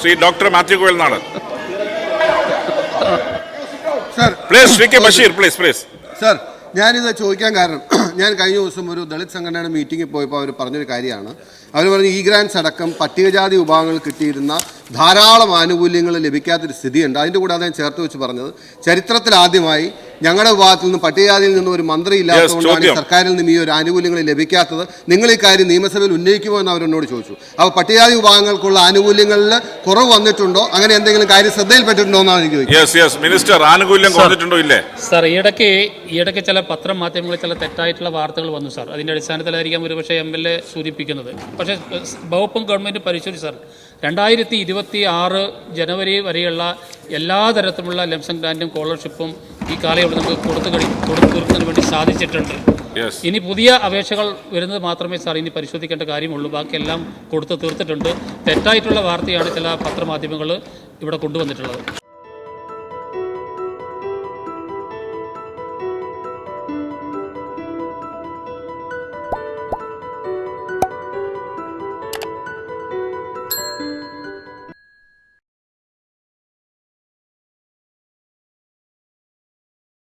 Shri doctor Mathew Goyal നാടൻ sir please Shri K Basheer please please sir ഞാനിത് ചോദിക്കാൻ കാരണം ഞാൻ കഴിഞ്ഞ ദിവസം ഒരു ദളിത് സംഘടനയുടെ മീറ്റിംഗിൽ പോയപ്പോൾ അവർ പറഞ്ഞൊരു കാര്യമാണ്. അവർ പറഞ്ഞു ഈ ഗ്രാൻസ് അടക്കം പട്ടികജാതി വിഭാഗങ്ങൾ കിട്ടിയിരുന്ന ധാരാളം ആനുകൂല്യങ്ങൾ ലഭിക്കാത്തൊരു സ്ഥിതിയുണ്ട്. അതിന്റെ കൂടെ അദ്ദേഹം ചേർത്ത് വെച്ച് പറഞ്ഞത് ചരിത്രത്തിൽ ആദ്യമായി ഞങ്ങളുടെ വിഭാഗത്തിൽ നിന്ന് പട്ടികജാതിയിൽ നിന്നും ഒരു മന്ത്രി ഇല്ലാത്തതുകൊണ്ടാണ്. സർക്കാരിൽ നിന്നും ഈ ഒരു ആനുകൂല്യങ്ങൾ ലഭിക്കാത്തത്. നിങ്ങൾ ഈ കാര്യം നിയമസഭയിൽ ഉന്നയിക്കുമോ എന്ന് അവരെന്നോട് ചോദിച്ചു. അപ്പോൾ പട്ടികജാതി വിഭാഗങ്ങൾക്കുള്ള ആനുകൂല്യങ്ങളിൽ കുറവ് വന്നിട്ടുണ്ടോ? അങ്ങനെ എന്തെങ്കിലും കാര്യം ശ്രദ്ധയിൽപ്പെട്ടിട്ടുണ്ടോ എന്നാണ് എനിക്ക് ചോദിക്കുന്നത്. യെസ് യെസ് മിനിസ്റ്റർ ആനുകൂല്യം കുറഞ്ഞിട്ടുണ്ടോ ഇല്ലേ? സാർ ഈയിടയ്ക്ക് ഈയിടയ്ക്ക് ചില പത്രമാധ്യമങ്ങളിൽ ചില തെറ്റായിട്ടുള്ള വാർത്തകൾ വന്നു സാർ അതിന്റെ അടിസ്ഥാനത്തിലായിരിക്കാം ഒരുപക്ഷെ എം എൽ എ സൂചിപ്പിക്കുന്നത്. പക്ഷേ വകുപ്പും ഗവൺമെന്റ് പരിശോധിച്ചു സാർ രണ്ടായിരത്തി ഇരുപത്തി ആറ് ജനുവരി വരെയുള്ള എല്ലാ തരത്തിലുള്ള ലംസം ഗ്രാന്റും സ്കോളർഷിപ്പും ഈ കാലയളവിൽ നമുക്ക് കൊടുത്തു കഴി കൊടുത്തു തീർക്കുന്നതിന് വേണ്ടി സാധിച്ചിട്ടുണ്ട്. ഇനി പുതിയ അപേക്ഷകൾ വരുന്നത് മാത്രമേ സാർ ഇനി പരിശോധിക്കേണ്ട കാര്യമുള്ളൂ. ബാക്കിയെല്ലാം കൊടുത്തു തീർത്തിട്ടുണ്ട്. തെറ്റായിട്ടുള്ള വാർത്തയാണ് ചില പത്രമാധ്യമങ്ങൾ ഇവിടെ കൊണ്ടുവന്നിട്ടുള്ളത്.